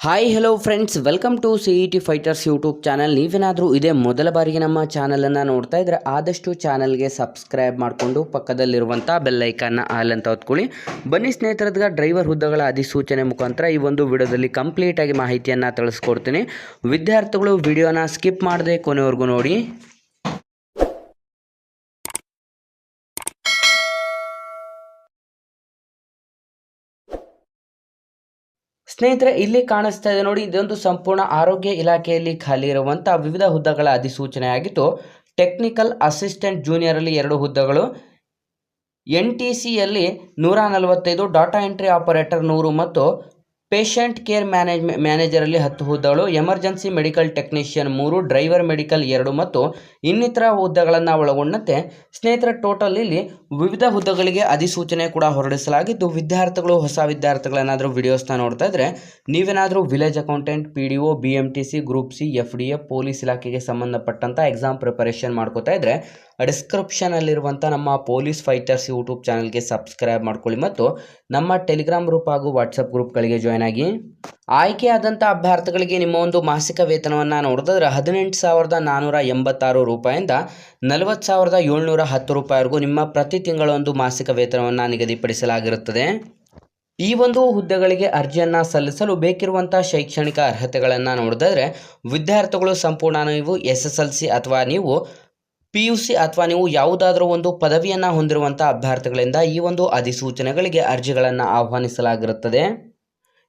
Hi hello friends welcome to C E T fighters YouTube channel ನೀವೇನಾದರೂ ಇದೇ ಮೊದಲ ಬಾರಿಗೆ ನಮ್ಮ ಚಾನಲನ್ನು ನೋಡ್ತಾ ಇದ್ದರೆ ಆದಷ್ಟು ಚಾನಲ್ಗೆ ಸಬ್ಸ್ಕ್ರೈಬ್ ಮಾಡಿಕೊಂಡು ಪಕ್ಕದಲ್ಲಿರುವಂಥ ಬೆಲ್ಲೈಕನ್ನ ಆಲ್ ಅಂತ ಹೊತ್ಕೊಳ್ಳಿ. ಬನ್ನಿ ಸ್ನೇಹಿತರದ್ಗ ಡ್ರೈವರ್ ಹುದ್ದೆಗಳ ಅಧಿಸೂಚನೆ ಮುಖಾಂತರ ಈ ಒಂದು ವಿಡಿಯೋದಲ್ಲಿ ಕಂಪ್ಲೀಟಾಗಿ ಮಾಹಿತಿಯನ್ನು ತಿಳಿಸ್ಕೊಡ್ತೀನಿ. ವಿದ್ಯಾರ್ಥಿಗಳು ವಿಡಿಯೋನ ಸ್ಕಿಪ್ ಮಾಡದೆ ಕೊನೆವರೆಗೂ ನೋಡಿ. ಸ್ನೇಹಿತರೆ, ಇಲ್ಲಿ ಕಾಣಿಸ್ತಾ ಇದೆ ನೋಡಿ, ಇದೊಂದು ಸಂಪೂರ್ಣ ಆರೋಗ್ಯ ಇಲಾಖೆಯಲ್ಲಿ ಖಾಲಿ ಇರುವಂತಹ ವಿವಿಧ ಹುದ್ದೆಗಳ ಅಧಿಸೂಚನೆ ಆಗಿತ್ತು ಟೆಕ್ನಿಕಲ್ ಅಸಿಸ್ಟೆಂಟ್ ಜೂನಿಯರ್ ಅಲ್ಲಿ ಎರಡು ಹುದ್ದೆಗಳು ಎನ್ ಟಿ ಸಿಯಲ್ಲಿ ನೂರ ನಲವತ್ತೈದು, ಡಾಟಾ ಎಂಟ್ರಿ ಆಪರೇಟರ್ ನೂರು ಮತ್ತು ಪೇಷಂಟ್ ಕೇರ್ ಮ್ಯಾನೇಜ್, ಮ್ಯಾನೇಜರಲ್ಲಿ ಹತ್ತು ಹುದ್ದೆಗಳು, ಎಮರ್ಜೆನ್ಸಿ ಮೆಡಿಕಲ್ ಟೆಕ್ನಿಷಿಯನ್ ಮೂರು, ಡ್ರೈವರ್ ಮೆಡಿಕಲ್ ಎರಡು ಮತ್ತು ಇನ್ನಿತರ ಹುದ್ದೆಗಳನ್ನು ಒಳಗೊಂಡಂತೆ ಸ್ನೇಹಿತರ, ಟೋಟಲ್ ಇಲ್ಲಿ ವಿವಿಧ ಹುದ್ದೆಗಳಿಗೆ ಅಧಿಸೂಚನೆ ಕೂಡ ಹೊರಡಿಸಲಾಗಿದ್ದು, ವಿದ್ಯಾರ್ಥಿಗಳು, ಹೊಸ ವಿದ್ಯಾರ್ಥಿಗಳೇನಾದರೂ ವಿಡಿಯೋಸ್ನ ನೋಡ್ತಾ ಇದ್ರೆ ನೀವೇನಾದರೂ village accountant, P D O, B M T C, group C, F D A, police ಇಲಾಖೆಗೆ ಸಂಬಂಧಪಟ್ಟಂಥ ಎಕ್ಸಾಮ್ ಪ್ರಿಪರೇಷನ್ ಮಾಡ್ಕೋತಾ ಇದ್ರೆ ಡಿಸ್ಕ್ರಿಪ್ಷನಲ್ಲಿರುವಂಥ ನಮ್ಮ ಪೊಲೀಸ್ ಫೈಟರ್ಸ್ ಯೂಟ್ಯೂಬ್ ಚಾನಲ್ಗೆ ಸಬ್ಸ್ಕ್ರೈಬ್ ಮಾಡ್ಕೊಳ್ಳಿ ಮತ್ತು ನಮ್ಮ ಟೆಲಿಗ್ರಾಮ್ ಗ್ರೂಪ್ ಹಾಗೂ ವಾಟ್ಸಪ್ ಗ್ರೂಪ್ಗಳಿಗೆ ಜಾಯ್ನ್ ಆಗಿ. ಆಯ್ಕೆಯಾದಂಥ ಅಭ್ಯರ್ಥಿಗಳಿಗೆ ನಿಮ್ಮ ಒಂದು ಮಾಸಿಕ ವೇತನವನ್ನು ನೋಡಿದ್ರೆ ಹದಿನೆಂಟು ಸಾವಿರದ ನಾನ್ನೂರ ಎಂಬತ್ತಾರು ರೂಪಾಯಿಂದ ನಲವತ್ತು ಸಾವಿರದ ಏಳ್ನೂರ ಹತ್ತು ರೂಪಾಯಿವರೆಗೂ ನಿಮ್ಮ ಪ್ರತಿ ತಿಂಗಳ ಒಂದು ಮಾಸಿಕ ವೇತನವನ್ನು ನಿಗದಿಪಡಿಸಲಾಗಿರುತ್ತದೆ. ಈ ಒಂದು ಹುದ್ದೆಗಳಿಗೆ ಅರ್ಜಿಯನ್ನು ಸಲ್ಲಿಸಲು ಬೇಕಿರುವಂಥ ಶೈಕ್ಷಣಿಕ ಅರ್ಹತೆಗಳನ್ನು ನೋಡಿದ್ರೆ ವಿದ್ಯಾರ್ಥಿಗಳು ಸಂಪೂರ್ಣ ನೀವು ಎಸ್ ಅಥವಾ ನೀವು ಪಿ ಯು ಸಿ ಅಥವಾ ನೀವು ಯಾವುದಾದ್ರೂ ಒಂದು ಪದವಿಯನ್ನು ಹೊಂದಿರುವಂಥ ಅಭ್ಯರ್ಥಿಗಳಿಂದ ಈ ಒಂದು ಅಧಿಸೂಚನೆಗಳಿಗೆ ಅರ್ಜಿಗಳನ್ನು ಆಹ್ವಾನಿಸಲಾಗಿರುತ್ತದೆ.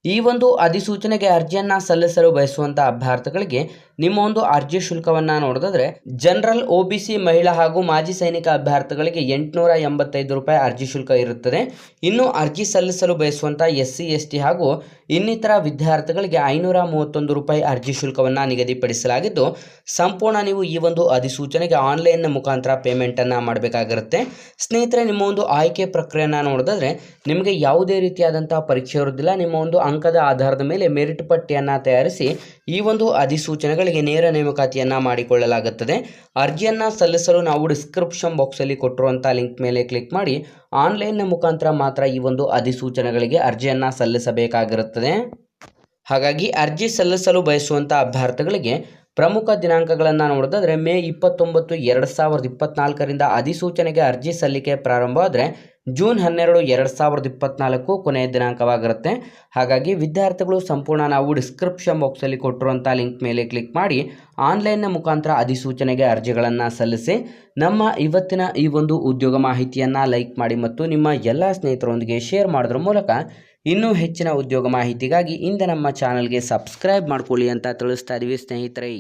ಈ ಒಂದು ಅಧಿಸೂಚನೆಗೆ ಅರ್ಜಿಯನ್ನು ಸಲ್ಲಿಸಲು ಬಯಸುವಂಥ ಅಭ್ಯರ್ಥಿಗಳಿಗೆ ನಿಮ್ಮ ಒಂದು ಅರ್ಜಿ ಶುಲ್ಕವನ್ನು ನೋಡಿದ್ರೆ ಜನರಲ್ ಒ ಬಿ ಸಿ ಮಹಿಳಾ ಹಾಗೂ ಮಾಜಿ ಸೈನಿಕ ಅಭ್ಯರ್ಥಿಗಳಿಗೆ ಎಂಟುನೂರ ಎಂಬತ್ತೈದು ರೂಪಾಯಿ ಅರ್ಜಿ ಶುಲ್ಕ ಇರುತ್ತದೆ. ಇನ್ನು ಅರ್ಜಿ ಸಲ್ಲಿಸಲು ಬಯಸುವಂಥ ಎಸ್ ಸಿ ಎಸ್ ಟಿ ಹಾಗೂ ಇನ್ನಿತರ ವಿದ್ಯಾರ್ಥಿಗಳಿಗೆ ಐನೂರ ಮೂವತ್ತೊಂದು ರೂಪಾಯಿ ಅರ್ಜಿ ಶುಲ್ಕವನ್ನು ನಿಗದಿಪಡಿಸಲಾಗಿದ್ದು, ಸಂಪೂರ್ಣ ನೀವು ಈ ಒಂದು ಅಧಿಸೂಚನೆಗೆ ಆನ್ಲೈನ್ ಮುಖಾಂತರ ಪೇಮೆಂಟನ್ನು ಮಾಡಬೇಕಾಗಿರುತ್ತೆ. ಸ್ನೇಹಿತರೆ, ನಿಮ್ಮ ಒಂದು ಆಯ್ಕೆ ಪ್ರಕ್ರಿಯೆಯನ್ನು ನೋಡಿದ್ರೆ ನಿಮಗೆ ಯಾವುದೇ ರೀತಿಯಾದಂಥ ಪರೀಕ್ಷೆ ಇರುವುದಿಲ್ಲ. ನಿಮ್ಮ ಒಂದು ಅಂಕದ ಆಧಾರದ ಮೇಲೆ ಮೆರಿಟ್ ಪಟ್ಟಿಯನ್ನು ತಯಾರಿಸಿ ಈ ಒಂದು ಅಧಿಸೂಚನೆಗಳಿಗೆ ನೇರ ನೇಮಕಾತಿಯನ್ನು ಮಾಡಿಕೊಳ್ಳಲಾಗುತ್ತದೆ. ಅರ್ಜಿಯನ್ನು ಸಲ್ಲಿಸಲು ನಾವು ಡಿಸ್ಕ್ರಿಪ್ಷನ್ ಬಾಕ್ಸಲ್ಲಿ ಕೊಟ್ಟಿರುವಂಥ ಲಿಂಕ್ ಮೇಲೆ ಕ್ಲಿಕ್ ಮಾಡಿ ಆನ್ಲೈನ್ನ ಮುಖಾಂತರ ಮಾತ್ರ ಈ ಒಂದು ಅಧಿಸೂಚನೆಗಳಿಗೆ ಅರ್ಜಿಯನ್ನು ಸಲ್ಲಿಸಬೇಕಾಗಿರುತ್ತದೆ. ಹಾಗಾಗಿ ಅರ್ಜಿ ಸಲ್ಲಿಸಲು ಬಯಸುವಂಥ ಅಭ್ಯರ್ಥಿಗಳಿಗೆ ಪ್ರಮುಖ ದಿನಾಂಕಗಳನ್ನು ನೋಡೋದಾದರೆ ಮೇ ಇಪ್ಪತ್ತೊಂಬತ್ತು, ಎರಡು ಸಾವಿರದ ಇಪ್ಪತ್ತ್ನಾಲ್ಕರಿಂದ ಅಧಿಸೂಚನೆಗೆ ಅರ್ಜಿ ಸಲ್ಲಿಕೆ ಪ್ರಾರಂಭ ಆದರೆ ಜೂನ್ ಹನ್ನೆರಡು ಎರಡು ಸಾವಿರದ ಇಪ್ಪತ್ನಾಲ್ಕು ಕೊನೆಯ ದಿನಾಂಕವಾಗಿರುತ್ತೆ. ಹಾಗಾಗಿ ವಿದ್ಯಾರ್ಥಿಗಳು ಸಂಪೂರ್ಣ ನಾವು ಡಿಸ್ಕ್ರಿಪ್ಷನ್ ಬಾಕ್ಸಲ್ಲಿ ಕೊಟ್ಟಿರುವಂಥ ಲಿಂಕ್ ಮೇಲೆ ಕ್ಲಿಕ್ ಮಾಡಿ ಆನ್ಲೈನ್ನ ಮುಖಾಂತರ ಅಧಿಸೂಚನೆಗೆ ಅರ್ಜಿಗಳನ್ನು ಸಲ್ಲಿಸಿ, ನಮ್ಮ ಇವತ್ತಿನ ಈ ಒಂದು ಉದ್ಯೋಗ ಮಾಹಿತಿಯನ್ನು ಲೈಕ್ ಮಾಡಿ ಮತ್ತು ನಿಮ್ಮ ಎಲ್ಲ ಸ್ನೇಹಿತರೊಂದಿಗೆ ಶೇರ್ ಮಾಡೋದ್ರ ಮೂಲಕ ಇನ್ನೂ ಹೆಚ್ಚಿನ ಉದ್ಯೋಗ ಮಾಹಿತಿಗಾಗಿ ಇಂದ ನಮ್ಮ ಚಾನಲ್ಗೆ ಸಬ್ಸ್ಕ್ರೈಬ್ ಮಾಡ್ಕೊಳ್ಳಿ ಅಂತ ತಿಳಿಸ್ತಾ ಇದ್ದೀವಿ ಸ್ನೇಹಿತರೆ.